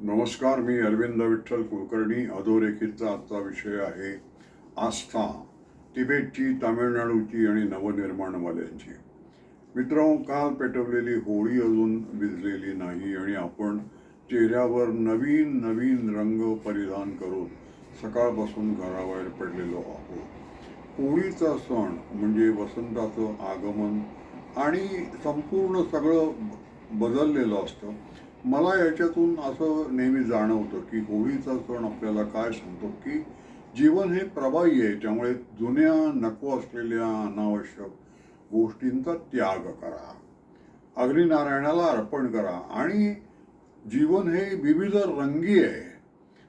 नमस्कार मी अरविंद विठ्ठल कुलकर्णी. अधोरेखितचा आजचा विषय आहे आस्था तिबेटची तामिळनाडूची आणि नवनिर्माणवाल्यांची. मित्र काल पेटवलेली होळी अजून विजलेली नाही आणि आपण चेहऱ्यावर नवीन नवीन रंग परिधान करून सकाळपासून घराबाहेर पडलेलो आहोत. होळीचा सण म्हणजे वसंताचं आगमन आणि संपूर्ण सगळं बदललेलं असतं. मला याच्यातून असं नेहमी जाणवतं की होळीचा सण आपल्याला काय सांगतो की जीवन हे प्रवाही आहे त्यामुळे जुन्या नको असलेल्या अनावश्यक गोष्टींचा त्याग करा. अग्निनारायणाला अर्पण करा आणि जीवन हे विविध रंगी आहे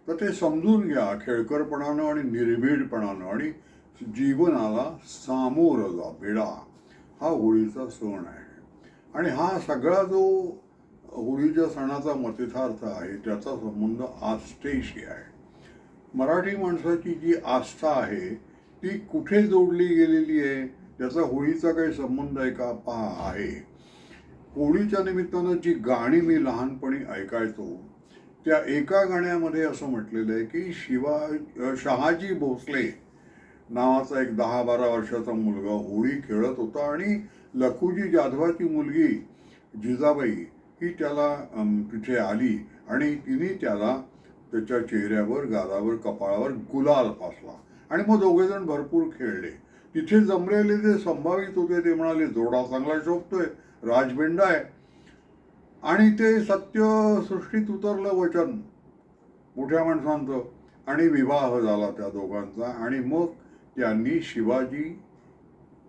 तर ते समजून घ्या खेळकरपणानं आणि निर्भीडपणानं आणि जीवनाला सामोरं जा भिडा. हा होळीचा सण आहे. आणि हा सगळा जो होळीच्या सणाचा मतितार्थ आहे त्याचा संबंध आस्थेशी आहे. मराठी माणसाची जी आस्था आहे ती कुठे जोडली गेलेली आहे त्याचा होळीचा काही संबंध आहे का? पहा आहे. होळीच्या निमित्तानं जी गाणी मी लहानपणी ऐकायचो त्या एका गाण्यामध्ये असं म्हटलेलं आहे की शिवा शहाजी भोसले नावाचा एक दहा बारा वर्षाचा मुलगा होळी खेळत होता आणि लखुजी जाधवाची मुलगी जिजाबाई ही त्याला तिथे आली आणि तिने त्याला त्याच्या चेहऱ्यावर गालावर कपाळावर गुलाल फासला आणि मग दोघेजण भरपूर खेळले. तिथे जमलेले जे संभावित होते ते म्हणाले जोडा चांगला शोभतोय राजबेंडा आहे. आणि ते सत्य सृष्टीत उतरलं वचन मोठ्या माणसांचं. आणि विवाह झाला त्या दोघांचा. आणि मग त्यांनी शिवाजी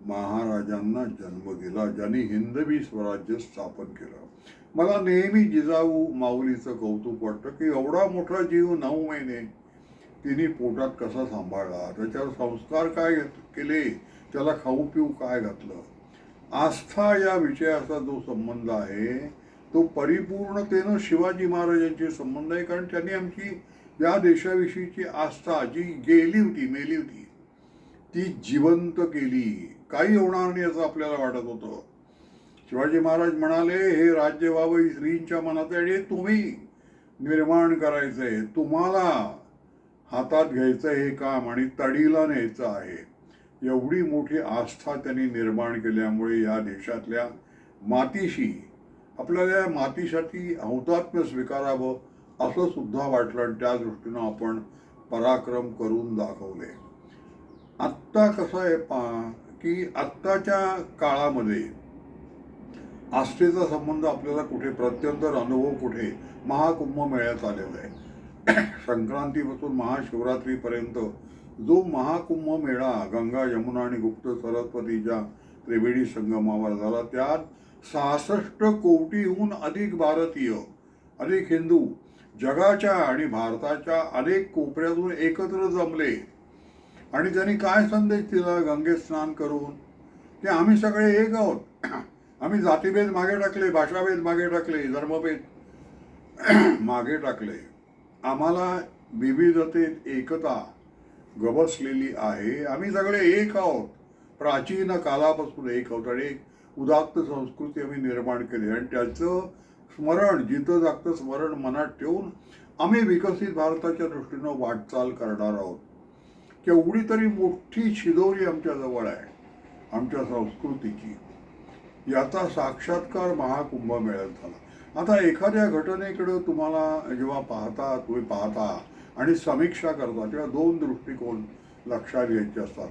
महाराजांना जन्म दिला ज्यांनी हिंदवी स्वराज्य स्थापन केलं. मला नेहमी जिजाऊ माऊलीचं कौतुक वाटतं की एवढा मोठा जीव नऊ महिने तिने पोटात कसा सांभाळला? त्याच्यावर संस्कार काय केले? त्याला खाऊ पिऊ काय घातलं? आस्था या विषयाचा जो संबंध आहे तो परिपूर्णतेनं शिवाजी महाराजांशी संबंध आहे कारण त्यांनी आमची या देशाविषयीची आस्था जी गेली होती मेली होती ती जिवंत केली. काही होणार नाही असं आपल्याला वाटत होतं. शिवाजी महाराज म्हणाले हे राज्य व्हावं श्रींच्या मनात आहे आणि तुम्ही निर्माण करायचंय तुम्हाला हातात घ्यायचं हे काम आणि तडीला न्यायचं आहे. एवढी मोठी आस्था त्यांनी निर्माण केल्यामुळे या देशातल्या मातीशी आपल्याला या मातीसाठी हौतात्म्य स्वीकारावं असं सुद्धा वाटलं आणि त्या दृष्टीनं आपण पराक्रम करून दाखवले. आत्ता कसं आहे पा की आत्ताच्या काळामध्ये आस्थेचा संबंध आपल्याला कुठे प्रत्यंतर अनुभव कुठे महाकुंभ मेळ्यात आलेला आहे. संक्रांतीपासून महाशिवरात्रीपर्यंत जो महाकुंभ मेळा गंगा यमुना आणि गुप्त सरस्वतीच्या त्रिवेणी संगमावर झाला त्यात सहासष्ट कोटीहून अधिक भारतीय अधिक हिंदू जगाच्या आणि भारताच्या अनेक कोपऱ्यातून एकत्र जमले. आणि त्यांनी काय संदेश दिला? गंगेत स्नान करून. ते आम्ही सगळे एक आहोत. आम्ही जातीभेद मागे टाकले भाषाभेद मागे टाकले धर्मभेद मागे टाकले. आम्हाला विविधतेत एकता गबसलेली आहे. आम्ही सगळे एक आहोत. प्राचीन कालापासून एक आहोत आणि एक उदात्त संस्कृती आम्ही निर्माण केली आणि त्याचं स्मरण जिथं जागतं स्मरण मनात ठेवून आम्ही विकसित भारताच्या दृष्टीनं वाटचाल करणार आहोत. केवढी तरी मोठी शिदोरी आमच्याजवळ आहे आमच्या संस्कृतीची. याचा साक्षात्कार महाकुंभ मेळ्यात झाला. आता एखाद्या घटनेकडं तुम्हाला जेव्हा पाहता तुम्ही पाहता आणि समीक्षा करता तेव्हा दोन दृष्टिकोन लक्षात घ्यायचे असतात.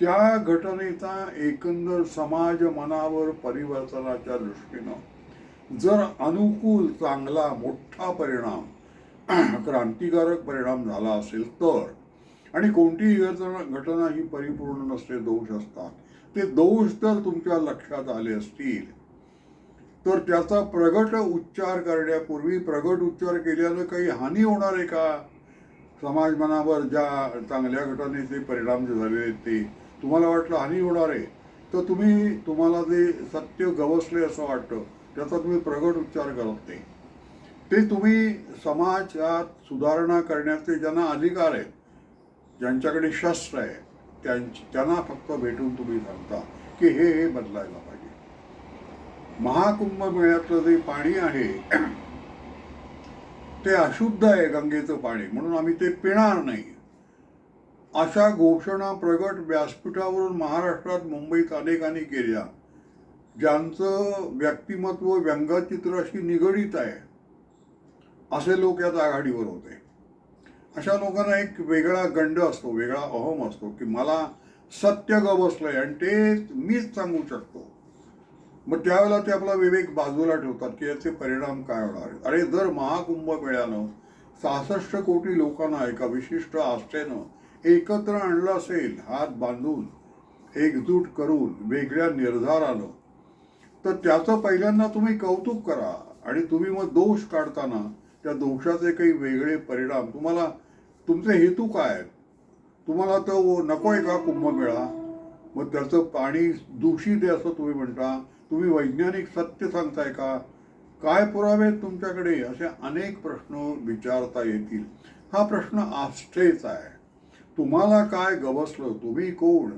त्या घटनेचा एकंदर समाज मनावर परिवर्तनाच्या दृष्टीनं जर अनुकूल चांगला मोठा परिणाम क्रांतिकारक परिणाम झाला असेल तर आणि कोणतीही घटना घटना ही परिपूर्ण नसते दोष असतात. ते दोष जर तुमच्या लक्षात आले असतील. तर त्याचा प्रगट उच्चार करण्यापूर्वी प्रगट उच्चार केल्यानं काही हानी होणार आहे का? समाज मनावर ज्या चांगल्या घटनेचे परिणाम जे झालेले आहेत ते तुम्हाला वाटलं हानी होणार आहे? तर तुम्ही तुम्हाला जे सत्य गवसले असं वाटतं त्याचा तुम्ही प्रगट उच्चार करत नाही ते तुम्ही समाजात सुधारणा करण्याचे ज्यांना अधिकार आहेत ज्यांच्याकडे शस्त्र आहे त्यांची त्यांना फक्त भेटून तुम्ही सांगता की हे हे बदलायला पाहिजे. महाकुंभ मेळ्यातलं जे पाणी आहे ते अशुद्ध आहे गंगेचं पाणी म्हणून आम्ही ते पिणार नाही. अशा घोषणा प्रगट व्यासपीठावरून महाराष्ट्रात मुंबईत अनेकांनी केल्या ज्यांचं व्यक्तिमत्व व्यंगचित्राशी निगडीत आहे. असे लोक यात आघाडीवर होते. अशा लोकांना एक वेगळा गंड असतो वेगळा अहम असतो की मला सत्य ग बसलंय आणि ते मीच सांगू शकतो. मग त्यावेळेला ते आपला विवेक बाजूला ठेवतात की याचे परिणाम काय होणार? अरे जर महाकुंभ मेळ्यानं सहासष्ट कोटी लोकांना एका विशिष्ट आस्थेनं एकत्र आणलं असेल हात बांधून एकजूट करून वेगळ्या निर्धारानं तर त्याचं पहिल्यांदा तुम्ही कौतुक करा आणि तुम्ही मग दोष काढताना त्या दोषाचे काही वेगळे परिणाम तुम्हाला तुमचे हेतू काय आहेत? तुम्हाला तर नको आहे का कुंभमेळा? मग त्याचं पाणी दूषित आहे असं तुम्ही म्हणता. तुम्ही वैज्ञानिक सत्य सांगताय का? काय पुरावे तुमच्याकडे? असे अनेक प्रश्न विचारता येतील. हा प्रश्न आस्थेचा आहे. तुम्हाला काय गवसलं? तुम्ही कोण?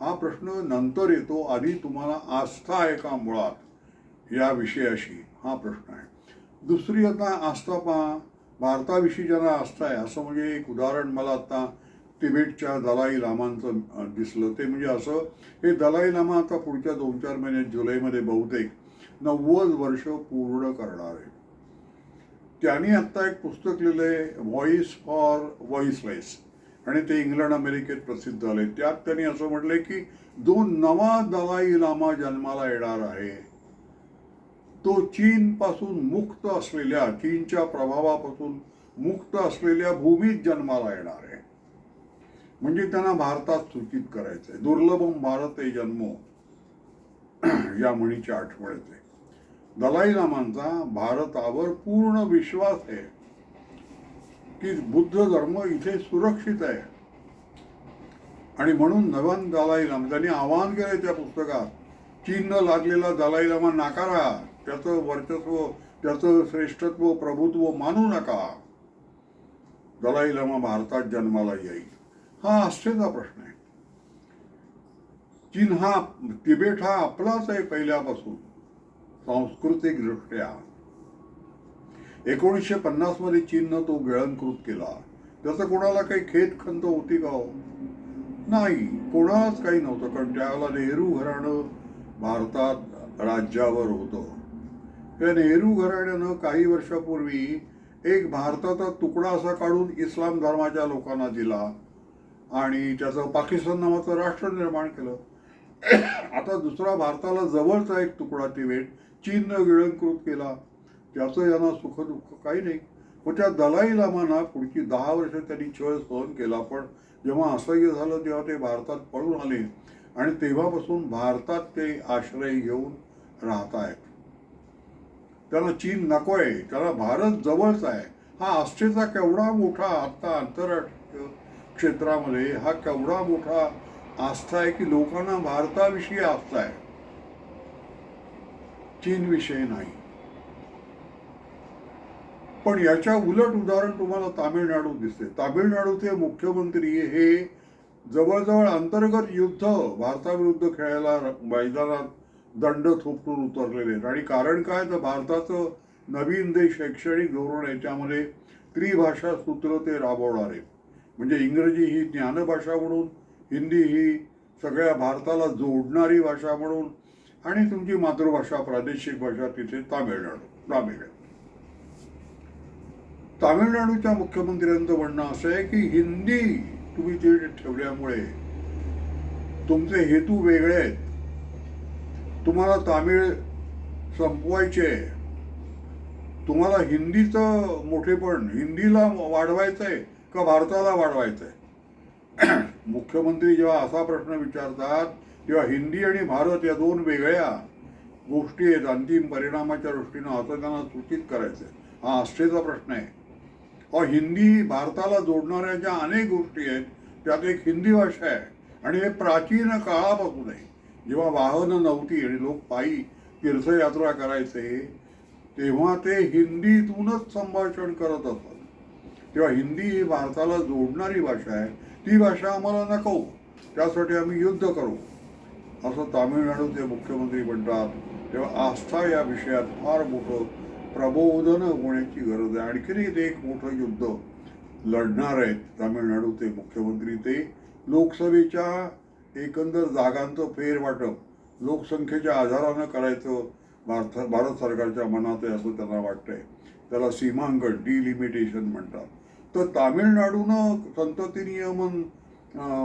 हा प्रश्न नंतर येतो. आधी तुम्हाला आस्था आहे का मुळात? या विषयाशी हा प्रश्न आहे. दुसरी आता आस्था पहा. भारताविषयी ज्यांना आस्था आहे असं म्हणजे एक उदाहरण मला आता तिबेटच्या दलाई लामांचं दिसलं. ते म्हणजे असं हे दलाई लामा आता पुढच्या दोन चार महिन्यात जुलैमध्ये बहुतेक नव्वद वर्ष पूर्ण करणार आहे त्यांनी आत्ता एक पुस्तक लिहिलंय व्हॉइस फॉर व्हॉइसलेस आणि ते इंग्लंड अमेरिकेत प्रसिद्ध झाले. त्यात त्यांनी असं म्हटलंय की दोन नवा दलाई लामा जन्माला येणार आहे तो चीन पासून मुक्त असलेल्या चीनच्या प्रभावापासून मुक्त असलेल्या भूमीत जन्माला येणार आहे. म्हणजे त्यांना भारतात सूचित करायचंय. दुर्लभम भारत हे जन्म या म्हणीची आठवण येते. दलाई लामांचा भारतावर पूर्ण विश्वास आहे की बुद्ध धर्म इथे सुरक्षित आहे. आणि म्हणून नवन दलाई लामा त्यांनी आवाहन केलंय त्या पुस्तकात चीननं लागलेला दलाई लामा नाकारा त्याचं वर्चस्व त्याचं श्रेष्ठत्व प्रभुत्व मानू नका. दलाई लामा भारतात जन्माला येईल. हा आश्चर्यचा प्रश्न आहे. चीन हा तिबेट हा आपलाच आहे पहिल्यापासून सांस्कृतिक दृष्ट्या. एकोणीसशे पन्नासमध्ये चीननं तो गिळंकृत केला. त्याचं कोणाला काही खेत खंत होती का हो? नाही कोणालाच काही नव्हतं कारण त्यावेळेला नेहरू घराणं भारतात राज्यावर होतं. त्या नेहरू घराण्यानं काही वर्षापूर्वी एक भारताचा तुकडा असा काढून इस्लाम धर्माच्या लोकांना दिला आणि त्याचं पाकिस्तान नावाचं राष्ट्र निर्माण केलं. आता दुसरा भारताला जवळचा एक तुकडा तिबेट चीननं गिळंकृत केला. त्याचं यांना सुखदुःख काही नाही. पण त्या दलाई लामांना पुढची दहा वर्ष त्यांनी छळ सहन केला. पण जेव्हा असह्य झालं तेव्हा ते भारतात पळून आले आणि तेव्हापासून भारतात ते आश्रय घेऊन राहत आहेत. त्याला चीन नको आहे त्याला भारत जवळच आहे. हा आस्थेचा केवढा मोठा आता आंतरराष्ट्रीय क्षेत्रामध्ये हा केवढा मोठा आस्था आहे की लोकांना भारताविषयी आस्था आहे. चीनविषयी नाही. पण याच्या उलट उदाहरण तुम्हाला तामिळनाडू दिसते. तामिळनाडूचे मुख्यमंत्री हे जवळजवळ अंतर्गत युद्ध भारताविरुद्ध खेळायला मैदानात दंड थोपटून उतरलेले आहेत. आणि कारण काय? तर भारताचं नवीन जे शैक्षणिक धोरण याच्यामध्ये त्रिभाषा सूत्र ते राबवणार आहे. म्हणजे इंग्रजी ही ज्ञानभाषा म्हणून हिंदी ही सगळ्या भारताला जोडणारी भाषा म्हणून आणि तुमची मातृभाषा प्रादेशिक भाषा तिथे तामिळनाडू तामिळ. आहे तामिळनाडूच्या मुख्यमंत्र्यांचं म्हणणं असं आहे की हिंदी तुम्ही ते ठेवल्यामुळे तुमचे हेतू वेगळे आहेत. तुम्हाला तामिळ संपवायचे. आहे. तुम्हाला हिंदीचं मोठेपण हिंदीला वाढवायचं आहे का भारताला वाढवायचं आहे मुख्यमंत्री जेव्हा असा प्रश्न विचारतात तेव्हा हिंदी आणि भारत या दोन वेगळ्या गोष्टी आहेत अंतिम परिणामाच्या दृष्टीनं असं त्यांना सूचित करायचं आहे हा आस्थेचा प्रश्न आहे. अ हिंदी भारताला जोडणाऱ्या ज्या अनेक गोष्टी आहेत त्यात एक हिंदी भाषा आहे आणि हे प्राचीन काळापासून आहे. जेव्हा वाहनं नव्हती आणि लोक पायी तीर्थयात्रा करायचे तेव्हा ते हिंदीतूनच संभाषण करत असत. तेव्हा हिंदी ही भारताला जोडणारी भाषा आहे. ती भाषा आम्हाला नको. त्यासाठी आम्ही युद्ध करू. असं तामिळनाडूचे मुख्यमंत्री म्हणतात. तेव्हा आस्था या विषयात फार मोठं प्रबोधन होण्याची गरज आहे. आणखीन एक मोठं युद्ध लढणार आहेत. तामिळनाडूचे मुख्यमंत्री ते लोकसभेच्या एकंदर जागांचं फेरवाटप लोकसंख्येच्या आधारानं करायचं भारत भारत सरकारच्या मनात आहे असं त्यांना वाटतंय. त्याला सीमांकन डिलिमिटेशन म्हणतात. तर तामिळनाडूनं संतती नियमन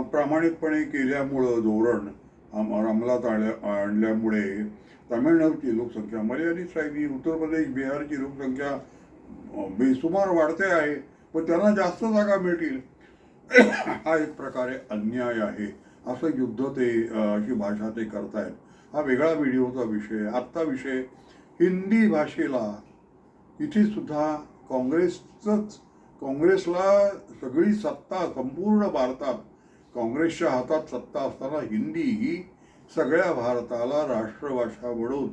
प्रामाणिकपणे केल्यामुळं धोरण अम- अंमलात आणल्या आणल्यामुळे तामिळनाडूची लोकसंख्या मर्यादित राहिली उत्तर प्रदेश बिहारची लोकसंख्या बेसुमार वाढते आहे. पण त्यांना जास्त जागा मिळतील. हा एक प्रकारे अन्याय आहे. असं युद्ध ते अशी भाषा ते करतायत. हा वेगळा व्हिडिओचा विषय आत्ता विषय हिंदी भाषेला. इथे सुद्धा काँग्रेसचंच काँग्रेसला सगळी सत्ता संपूर्ण भारतात काँग्रेसच्या हातात सत्ता असताना हिंदी ही सगळ्या भारताला राष्ट्रभाषा म्हणून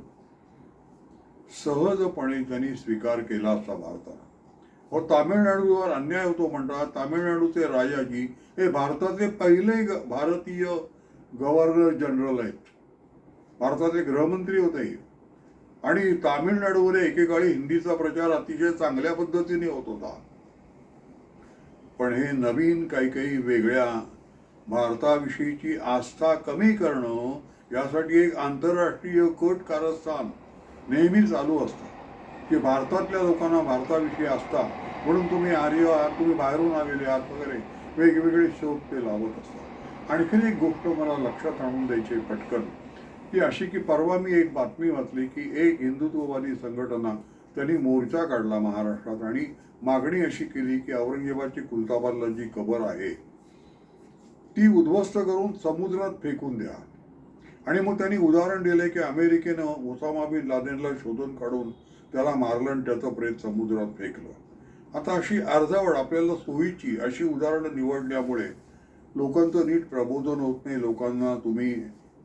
सहजपणे त्यांनी स्वीकार केला असता भारताला. हो तामिळनाडूवर अन्याय होतो म्हणतात. तामिळनाडूचे राजाजी हे भारताचे पहिले ग- भारतीय गव्हर्नर जनरल आहेत. भारताचे गृहमंत्री होते हे. आणि तामिळनाडूवर एकेकाळी हिंदीचा प्रचार अतिशय चांगल्या पद्धतीने होत होता. पण हे नवीन काही काही वेगळ्या भारताविषयीची आस्था कमी करणं यासाठी एक आंतरराष्ट्रीय कट कारस्थान नेहमी चालू असतं. की भारतातल्या लोकांना भारताविषयी असता म्हणून तुम्ही आर्य आहात तुम्ही बाहेरून आलेले आहात वगैरे वेगवेगळे शोध ते लावत असतात. आणखीन एक गोष्ट मला लक्षात आणून द्यायची पटकन की अशी की परवा मी एक बातमी वाचली की एक हिंदुत्ववादी संघटना त्यांनी मोर्चा काढला महाराष्ट्रात आणि मागणी अशी केली की औरंगजेबाची कुलताबादला जी कबर आहे. ती उद्ध्वस्त करून समुद्रात फेकून द्या. आणि मग त्यांनी उदाहरण दिले की अमेरिकेनं ओसामा बिन लादेनला शोधून काढून त्याला मारलं आणि त्याचं प्रेत समुद्रात फेकलं. आता अशी अर्जावड आपल्याला सोयीची अशी उदाहरणं निवडल्यामुळे लोकांचं नीट प्रबोधन होत नाही. लोकांना तुम्ही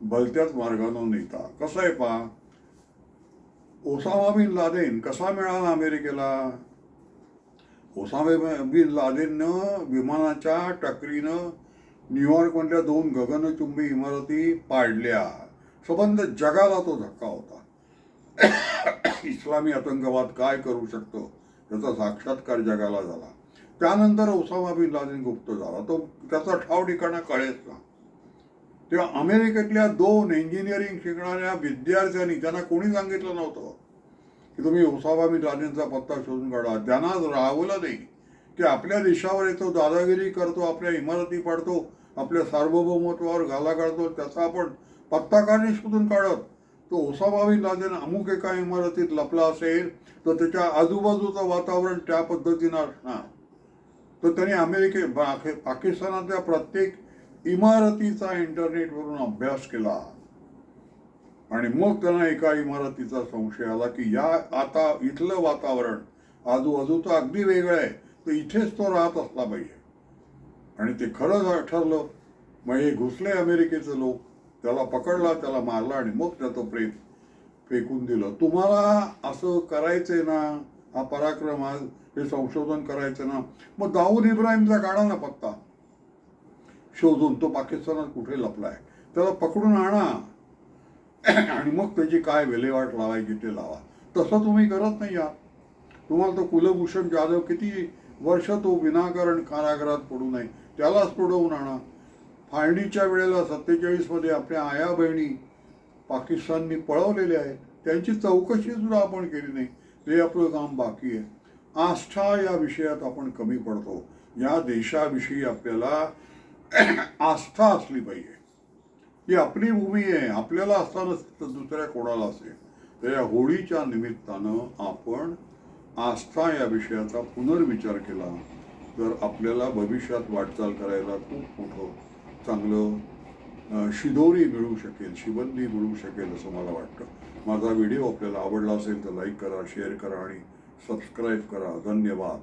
भलत्याच मार्गानं नेता. कसं आहे पा ओसामा बिन लादेन कसा मिळाला अमेरिकेला? ओसामा बिन लादेननं विमानाच्या टकरीनं न्यूयॉर्कमधल्या दोन गगनचुंबी इमारती पाडल्या. सबंध जगाला तो धक्का होता. इस्लामी आतंकवाद काय करू शकतो त्याचा साक्षात्कार जगाला झाला. त्यानंतर ओसामा बिन लादेन गुप्त झाला. तो त्याचा ठाव ठिकाणा कळेच ना तेव्हा अमेरिकेतल्या दोन इंजिनिअरिंग शिकणाऱ्या विद्यार्थ्यांनी त्यांना कोणी सांगितलं नव्हतं की तुम्ही ओसामा बिन लादेनचा पत्ता शोधून काढा. त्यांना राहवलं नाही की आपल्या देशावर येतो दादागिरी करतो आपल्या इमारती पाडतो आपल्या सार्वभौमत्वावर घाला काढतो त्याचा आपण पत्ता का शोधून काढत? तो ओसामा लागेल लादेन अमुक एका इमारतीत लपला असेल तर त्याच्या आजूबाजूचं वातावरण त्या पद्धतीनं असणार. तर त्यांनी अमेरिके पाकिस्तानातल्या प्रत्येक इमारतीचा इंटरनेटवरून अभ्यास केला. आणि मग त्यांना एका इमारतीचा संशय आला की या आता इथलं वातावरण आजूबाजूचं अगदी वेगळं आहे तर इथेच तो राहत असला पाहिजे. आणि ते खरंच ठरलं मग हे घुसले अमेरिकेचे लोक त्याला पकडला त्याला मारला आणि मग त्याचं प्रेत फेकून दिलं. तुम्हाला असं करायचंय ना हा पराक्रम आज हे संशोधन करायचं ना मग दाऊद इब्राहिमचा काढा ना पत्ता. शोधून तो पाकिस्तानात कुठे लपलाय? त्याला पकडून आणा. आणि मग त्याची काय विल्हेवाट लावायची ते लावा. तसं तुम्ही करत नाही आहात. तुम्हाला तो कुलभूषण जाधव किती वर्ष तो विनाकारण कारागृहात पडू नये त्यालाच सोडवून आणा. फाळणीच्या वेळेला सत्तेचाळीसमध्ये आपल्या आया बहिणी पाकिस्ताननी पळवलेल्या आहेत. त्यांची चौकशी सुद्धा आपण केली नाही. ते आपलं काम बाकी आहे. आस्था या विषयात आपण कमी पडतो. या देशाविषयी आपल्याला आस्था असली पाहिजे. ही आपली भूमी आहे. आपल्याला असताना तर दुसऱ्या कोणाला असेल तर या होळीच्या निमित्तानं आपण आस्था या विषयाचा पुनर्विचार केला. तर आपल्याला भविष्यात वाटचाल करायला खूप मोठं चांगलं शिदोरी मिळू शकेल शिबंदी मिळू शकेल असं मला वाटतं. माझा व्हिडिओ आपल्याला आवडला असेल तर लाईक करा शेअर करा आणि सबस्क्राईब करा. धन्यवाद.